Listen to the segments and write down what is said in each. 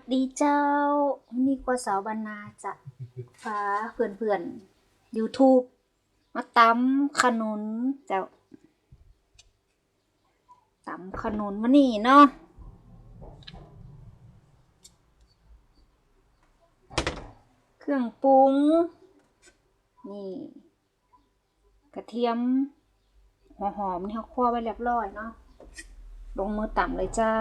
วัสดีเจ้า นี่กว่าสาวบรรณาจะฟ้าเพื่อนเพื่อนๆ YouTube มาตำขนุนเจ้าตำขนุนมานี่เนาะเครื่องปรุง นี่ กระเทียม หัวหอมนี่เขาคั่วไว้เรียบร้อยเนาะลงมือตำเลยเจ้า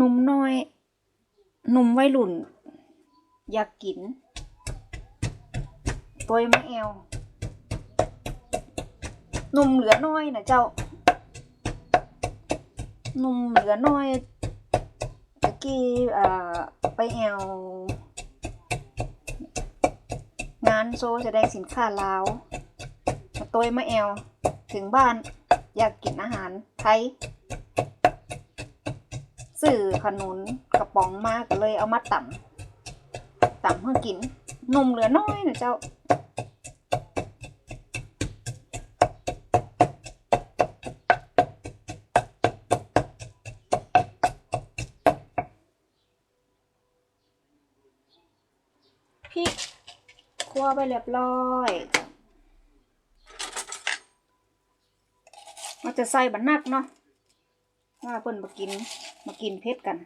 หนุ่มน้อย หนุ่มวัยรุ่น อยากกินตัวมะแอวหนุ่มเหลือน้อยนะเจ้าหนุ่มเหลือน้อยตะกี้อ่าไปแอวงานโซแสดงสินค้าลาวมาตัวมะแอว ถึงบ้านอยากกินอาหารไทย ซื้อขนุนกระป๋องมากก็เลยเอามาต่ำต่ำเพื่อกินนมเหลือน้อยนะเจ้าพริกคั่วไปเรียบร้อยเราจะใส่บันนักเนาะว่าเพิ่นมากิน มากินเผ็ดกัน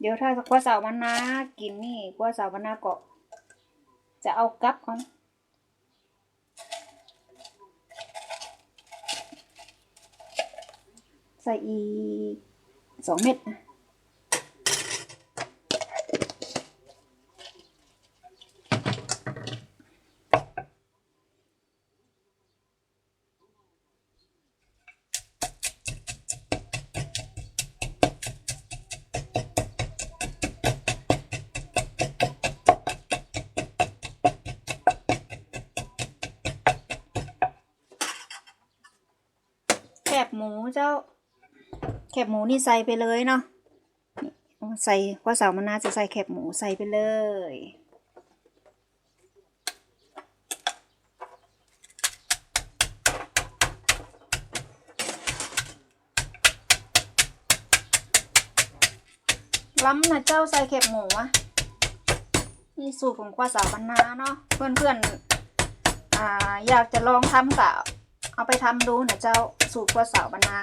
เดี๋ยวถ้าสัว่าสาววันนากินนี่กว่าสาววันนาก็จะเอากลับก่อนใส่อีสองเม็ดนะ เจ้า แคบหมูนี่ใส่ไปเลยเนาะนี่เอาใส่ว่าสาวมนนาจะใส่แคบหมูใส่ไปเลยล้ำนะเจ้าใส่เข็บหมูอะนี่สูตรของกว่าสาวบรรณาเนาะเพื่อนเพื่อนๆอ่าอยากจะลองทำกะ เอาไปทำดูนะเจ้าสูตรกว่าสาบรรณา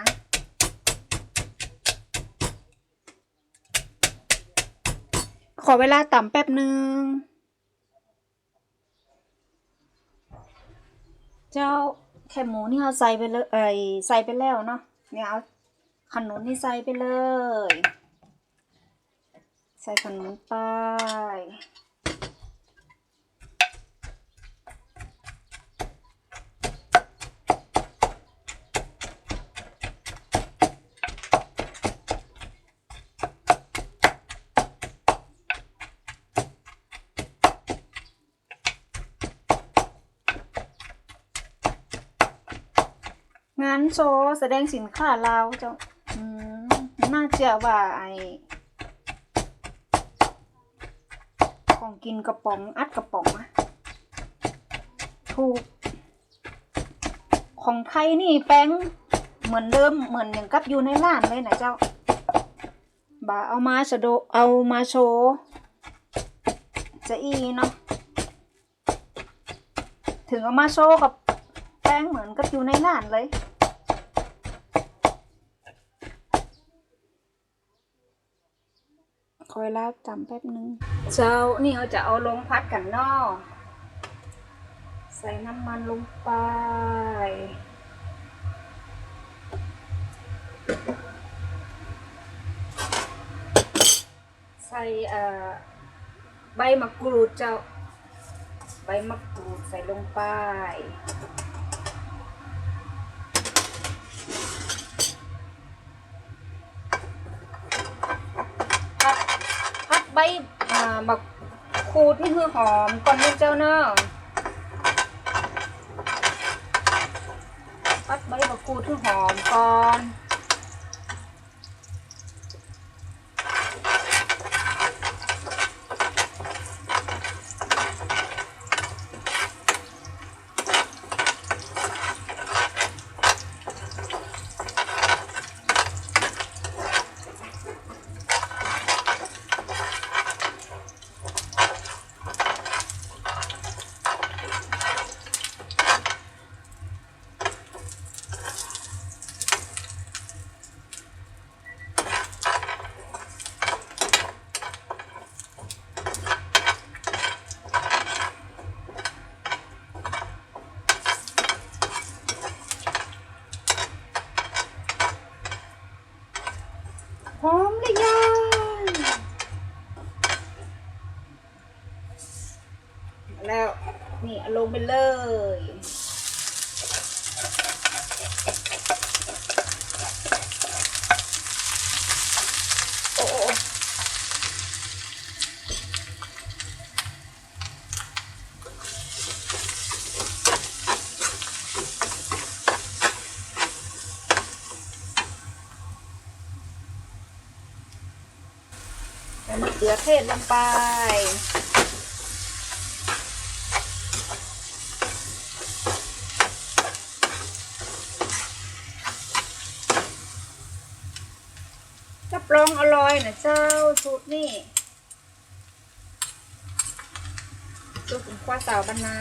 ขอเวลาต่ำแป๊บหนึ่งเจ้าแคบหมูนี่เอาใส่ไปเลยเอ้ยใส่ไปแล้วเนาะเนี่ยเอาขนุนนี่ใส่ไปเลย ใส่ขนมไป งานโชว์แสดงสินค้าลาเจ้าอืมน่าเชื่อว่าไอของกินกระป๋องอัดกระป๋องอะถูก ของไทยนี่แป้งเหมือนเดิมเหมือนอย่างกับอยู่ในร้านเลยนะเจ้าบาเอามาสะดเอามาโชว์จะอีเนาะถึงเอามาโชว์กับแป้งเหมือนกับอยู่ในร้านเลย คอยลาจำแป๊บนึง เจ้า นี่เราจะเอาลงพัดกันนอใส่น้ำมันลงไป ใส่เอ่อใบมะกรูดเจ้า ใบมะกรูดใส่ลงไป พัดพัด ใบบักคูดนี่คือหอมก่อนนี่เจ้าเนาะปัดใบบักคูดคือหอมก่อน แล้ว นี่ลงไปเลย โอ้โเขือเทศลงไป รับรองอร่อยนะเจ้าสูตรนี่สูตรของข้าวสาวบรรณา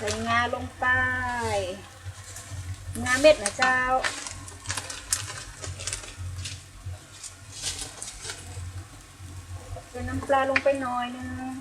ใส่งาลงไป งาเม็ดนะเจ้า ใส่น้ำปลาลงไปหน่อยนึง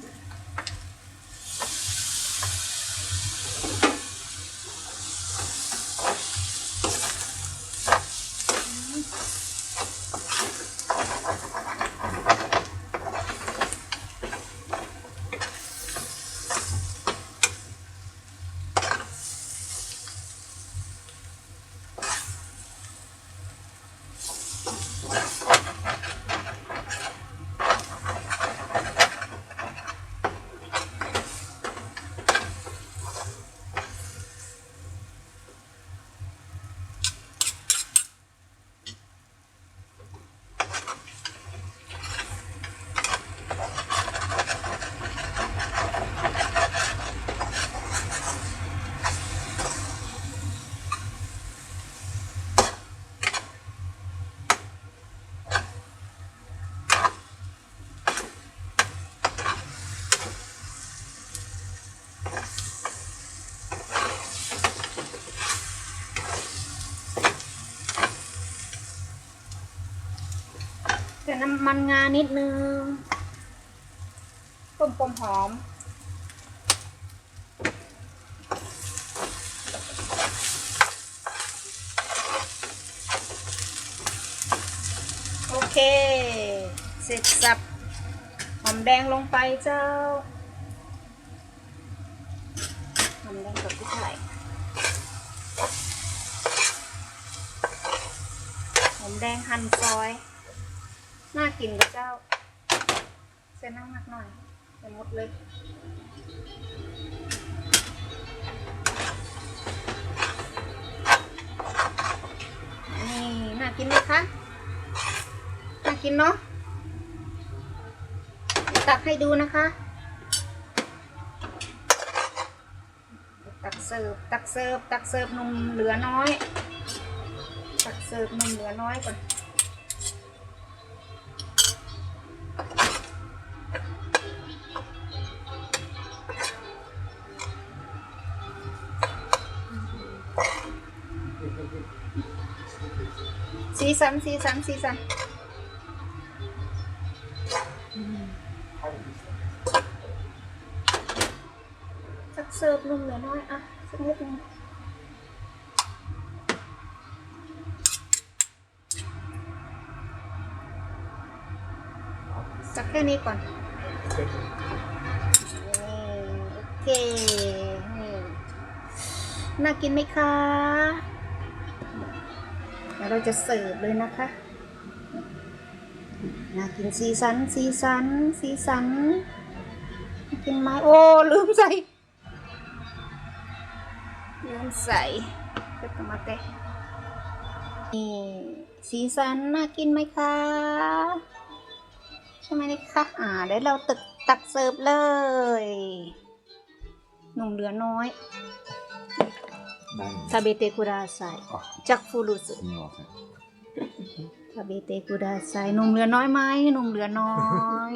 น้ำมันงานิดนึงต้มปมหอม โอเค เสร็จสับ หอมแดงลงไปเจ้า หอมแดงกับพริกไทยหอมแดงหั่นซอย น่ากินกับเจ้า เส้นน้ำหนักหน่อยใส่หมดเลยนี่น่ากินไหมคะ น่ากินเนาะตักให้ดูนะคะ ตักเสิร์ฟ ตักเสิร์ฟ ตักเสิร์ฟนมเหลือน้อย ตักเสิร์ฟนมเหลือน้อยก่อน สีสันสีสันสีสันสักเสิร์ฟนุ่มเหลือน้อยอะสักนิดนึงสักแค่นี้ก่อนโอเคน่ากินไหมคะ เดี๋ยวเราจะเสิร์ฟเลยนะคะน่ากินสีสันสีสันสีสัน กินไหมโอ้ลืมใส่ลืมใส่เป็ดตมาเตะนี่สีสันน่ากินไหมคะ ใช่ไหมนี่คะอ่าเดี๋ยวเราตึกตักเสิร์ฟเลย หนุ่มเหลือน้อย ได้ทาเบเตคุราไซอ๋อจากฟูรุสึนี่ออกครับโอเคคาเบเตกุดาไซหนุ่มเรือน้อยไหมหนุ่มเรือน้อย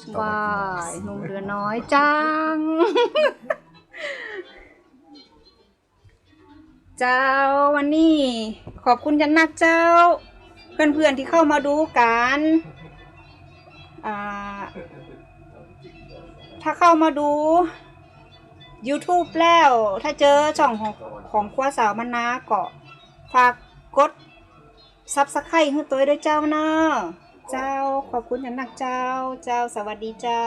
สบายหนุ่มเรือน้อยจัง เจ้าวันนี้ ขอบคุณจันนักเจ้า เพื่อนๆที่เข้ามาดูกันอ่าถ้าเข้ามาดู YouTube แล้ว ถ้าเจอช่องของของครัวสาวมนาก็ฝากกดซับสไครต์ให้ตัวด้วยเจ้าเนาะเจ้าขอบคุณจันนักเจ้า เจ้าสวัสดีเจ้า